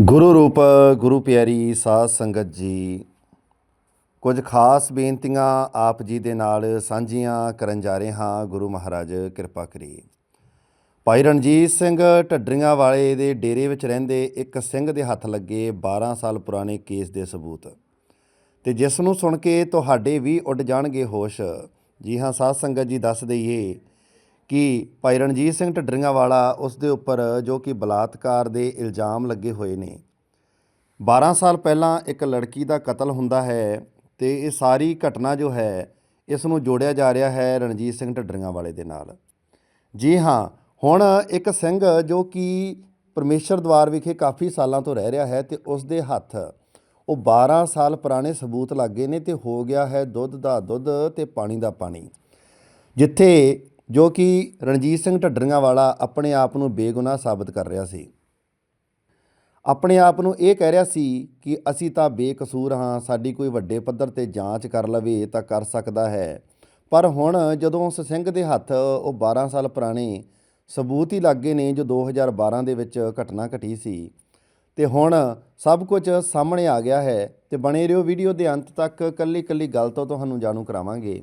ਗੁਰੂ ਰੂਪ, ਗੁਰੂ ਪਿਆਰੀ ਸਾਧ ਸੰਗਤ ਜੀ, ਕੁਝ ਖਾਸ ਬੇਨਤੀਆਂ ਆਪ ਜੀ ਦੇ ਨਾਲ ਸਾਂਝੀਆਂ ਕਰਨ ਜਾ ਰਹੇ ਹਾਂ। ਗੁਰੂ ਮਹਾਰਾਜ, ਕਿਰਪਾ ਕਰੀ ਭਾਈ ਰਣਜੀਤ ਸਿੰਘ ਢੱਡਰੀਆਂ ਵਾਲੇ ਦੇ ਡੇਰੇ ਵਿੱਚ ਰਹਿੰਦੇ ਇੱਕ ਸਿੰਘ ਦੇ ਹੱਥ ਲੱਗੇ 12 ਸਾਲ ਪੁਰਾਣੇ ਕੇਸ ਦੇ ਸਬੂਤ। ਤੇ ਜਿਸ ਨੂੰ ਸੁਣ ਕੇ ਤੁਹਾਡੇ ਵੀ ਉੱਡ ਜਾਣਗੇ ਹੋਸ਼। ਜੀ ਹਾਂ, ਸਾਧ ਸੰਗਤ ਜੀ, ਦੱਸ ਦਈਏ ਕਿ ਭਾਈ ਰਣਜੀਤ ਸਿੰਘ ਢੱਡਰੀਆਂ ਵਾਲਾ ਉਸ ਦੇ ਉੱਪਰ ਜੋ ਕਿ ਬਲਾਤਕਾਰ ਦੇ ਇਲਜ਼ਾਮ ਲੱਗੇ ਹੋਏ ਨੇ। 12 ਸਾਲ ਪਹਿਲਾਂ ਇੱਕ ਲੜਕੀ ਦਾ ਕਤਲ ਹੁੰਦਾ ਹੈ ਤੇ ਇਹ ਸਾਰੀ ਘਟਨਾ ਜੋ ਹੈ, ਇਸ ਨੂੰ ਜੋੜਿਆ ਜਾ ਰਿਹਾ ਹੈ ਰਣਜੀਤ ਸਿੰਘ ਢੱਡਰੀਆਂ ਵਾਲੇ ਦੇ ਨਾਲ। ਜੀ ਹਾਂ, ਹੁਣ ਇੱਕ ਸਿੰਘ ਜੋ ਕਿ ਪਰਮੇਸ਼ਰ ਦਵਾਰ ਵਿਖੇ ਕਾਫੀ ਸਾਲਾਂ ਤੋਂ ਰਹਿ ਰਿਹਾ ਹੈ ਤੇ ਉਸ ਦੇ ਹੱਥ ਉਹ 12 ਸਾਲ ਪੁਰਾਣੇ ਸਬੂਤ ਲੱਗੇ ਨੇ ਤੇ ਹੋ ਗਿਆ ਹੈ ਦੁੱਧ ਦਾ ਦੁੱਧ ਤੇ ਪਾਣੀ ਦਾ ਪਾਣੀ। ਜਿੱਥੇ ਜੋ ਕਿ ਰਣਜੀਤ ਸਿੰਘ ਢੱਡਰੀਆਂ ਵਾਲਾ ਆਪਣੇ ਆਪ ਨੂੰ ਬੇਗੁਨਾਹ ਸਾਬਤ ਕਰ ਰਿਹਾ ਸੀ। ਆਪਣੇ ਆਪ ਨੂੰ ਇਹ ਕਹਿ ਰਿਹਾ ਸੀ ਕਿ ਅਸੀਂ ਤਾਂ ਬੇਕਸੂਰ ਹਾਂ, ਸਾਡੀ ਕੋਈ ਵੱਡੇ ਪੱਧਰ ਤੇ ਜਾਂਚ ਕਰ ਲਵੇ ਤਾਂ ਕਰ ਸਕਦਾ ਹੈ। ਪਰ ਹੁਣ ਜਦੋਂ ਉਸ ਸਿੰਘ ਦੇ ਹੱਥ ਉਹ 12 ਸਾਲ ਪੁਰਾਣੇ ਸਬੂਤ ਹੀ ਲੱਗੇ ਨੇ, ਜੋ 2012 ਦੇ ਵਿੱਚ ਘਟਨਾ ਘਟੀ ਸੀ, ਤੇ ਹੁਣ ਸਭ ਕੁਝ ਸਾਹਮਣੇ ਆ ਗਿਆ ਹੈ ਤੇ ਬਣੇ ਰਹੋ ਵੀਡੀਓ ਦੇ ਅੰਤ ਤੱਕ, ਕੱਲੀ ਕੱਲੀ ਗੱਲ ਤੋਂ ਤੁਹਾਨੂੰ ਜਾਣੂ ਕਰਾਵਾਂਗੇ।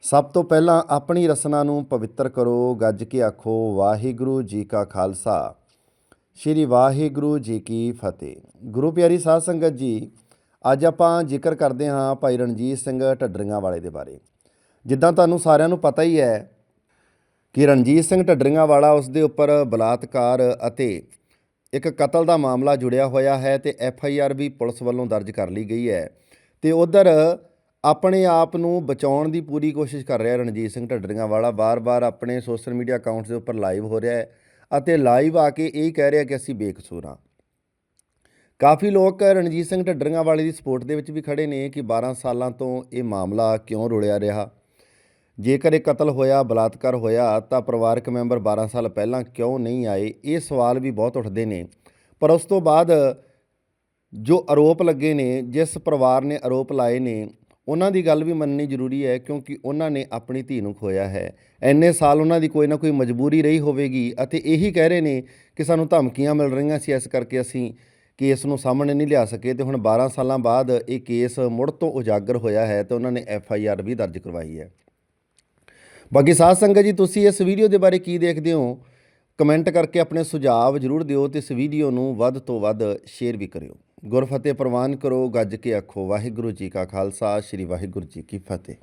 ਸਭ ਤੋਂ ਪਹਿਲਾਂ ਆਪਣੀ ਰਸਨਾ ਨੂੰ ਪਵਿੱਤਰ ਕਰੋ, ਗੱਜ ਕੇ ਆਖੋ, ਵਾਹਿਗੁਰੂ ਜੀ ਕਾ ਖਾਲਸਾ। ਸ਼੍ਰੀ ਵਾਹਿਗੁਰੂ ਜੀ ਕੀ ਫਤਿਹ। ਗੁਰੂ ਪਿਆਰੀ ਸਾਧ ਸੰਗਤ ਜੀ, ਅੱਜ ਆਪਾਂ ਜ਼ਿਕਰ ਕਰਦੇ ਹਾਂ ਭਾਈ ਰਣਜੀਤ ਸਿੰਘ ਢੱਡਰੀਆਂ ਵਾਲੇ ਦੇ ਬਾਰੇ। ਜਿੱਦਾਂ ਤੁਹਾਨੂੰ ਸਾਰਿਆਂ ਨੂੰ ਪਤਾ ਹੀ ਹੈ ਕਿ ਰਣਜੀਤ ਸਿੰਘ ਢੱਡਰੀਆਂ ਵਾਲਾ ਉਸ ਦੇ ਉੱਪਰ ਬਲਾਤਕਾਰ ਅਤੇ ਇੱਕ ਕਤਲ ਦਾ ਮਾਮਲਾ ਜੁੜਿਆ ਹੋਇਆ ਹੈ ਤੇ ਐਫ ਆਈ ਆਰ ਵੀ ਪੁਲਿਸ ਵੱਲੋਂ ਦਰਜ ਕਰ ਲਈ ਗਈ ਹੈ। ਤੇ ਉਧਰ ਆਪਣੇ ਆਪ ਨੂੰ ਬਚਾਉਣ ਦੀ ਪੂਰੀ ਕੋਸ਼ਿਸ਼ ਕਰ ਰਿਹਾ ਰਣਜੀਤ ਸਿੰਘ ਢੱਡਰੀਆਂ ਵਾਲਾ। ਵਾਰ ਵਾਰ ਆਪਣੇ ਸੋਸ਼ਲ ਮੀਡੀਆ ਅਕਾਊਂਟਸ ਦੇ ਉੱਪਰ ਲਾਈਵ ਹੋ ਰਿਹਾ ਹੈ ਅਤੇ ਲਾਈਵ ਆ ਕੇ ਇਹ ਕਹਿ ਰਿਹਾ ਕਿ ਅਸੀਂ ਬੇਕਸੂਰ ਹਾਂ। ਕਾਫੀ ਲੋਕ ਰਣਜੀਤ ਸਿੰਘ ਢੱਡਰੀਆਂ ਵਾਲੇ ਦੀ ਸਪੋਰਟ ਦੇ ਵਿੱਚ ਵੀ ਖੜੇ ਨੇ ਕਿ 12 ਸਾਲਾਂ ਤੋਂ ਇਹ ਮਾਮਲਾ ਕਿਉਂ ਰੁਲਿਆ ਰਿਹਾ। ਜੇਕਰ ਇਹ ਕਤਲ ਹੋਇਆ, ਬਲਾਤਕਾਰ ਹੋਇਆ, ਤਾਂ ਪਰਿਵਾਰਕ ਮੈਂਬਰ 12 ਸਾਲ ਪਹਿਲਾਂ ਕਿਉਂ ਨਹੀਂ ਆਏ? ਇਹ ਸਵਾਲ ਵੀ ਬਹੁਤ ਉੱਠਦੇ ਨੇ। ਪਰ ਉਸ ਤੋਂ ਬਾਅਦ ਜੋ ਆਰੋਪ ਲੱਗੇ ਨੇ, ਜਿਸ ਪਰਿਵਾਰ ਨੇ ਆਰੋਪ ਲਾਏ ਨੇ ਉਹਨਾਂ ਦੀ ਗੱਲ ਵੀ ਮੰਨਣੀ ਜ਼ਰੂਰੀ ਹੈ ਕਿਉਂਕਿ ਉਹਨਾਂ ਨੇ ਆਪਣੀ ਧੀ ਨੂੰ ਖੋਇਆ ਹੈ। ਐਨੇ ਸਾਲ ਉਹਨਾਂ ਦੀ ਕੋਈ ਨਾ ਕੋਈ ਮਜਬੂਰੀ ਰਹੀ ਹੋਵੇਗੀ ਅਤੇ ਇਹੀ ਕਹਿ ਰਹੇ ਨੇ ਕਿ ਸਾਨੂੰ ਧਮਕੀਆਂ ਮਿਲ ਰਹੀਆਂ ਸੀ ਇਸ ਕਰਕੇ ਅਸੀਂ ਕੇਸ ਨੂੰ ਸਾਹਮਣੇ ਨਹੀਂ ਲਿਆ ਸਕੇ ਤੇ ਹੁਣ 12 ਸਾਲਾਂ ਬਾਅਦ ਇਹ ਕੇਸ ਮੁੜ ਤੋਂ ਉਜਾਗਰ ਹੋਇਆ ਹੈ ਤੇ ਉਹਨਾਂ ਨੇ ਐਫ ਆਈ ਆਰ ਵੀ ਦਰਜ ਕਰਵਾਈ ਹੈ। ਬਾਕੀ ਸਾਧ ਸੰਗਤ ਜੀ, ਤੁਸੀਂ ਇਸ ਵੀਡੀਓ ਦੇ ਬਾਰੇ ਕੀ ਦੇਖਦੇ ਹੋ? ਕਮੈਂਟ ਕਰਕੇ ਆਪਣੇ ਸੁਝਾਅ ਜ਼ਰੂਰ ਦਿਓ ਤੇ ਇਸ ਵੀਡੀਓ ਨੂੰ ਵੱਧ ਤੋਂ ਵੱਧ ਸ਼ੇਅਰ ਵੀ ਕਰਿਓ। ਗੁਰਫਤਿਹ ਪ੍ਰਵਾਨ ਕਰੋ, ਗੱਜ ਕੇ ਆਖੋ, ਵਾਹਿਗੁਰੂ ਜੀ ਕਾ ਖਾਲਸਾ, ਸ੍ਰੀ ਵਾਹਿਗੁਰੂ ਜੀ ਕੀ ਫਤਿਹ।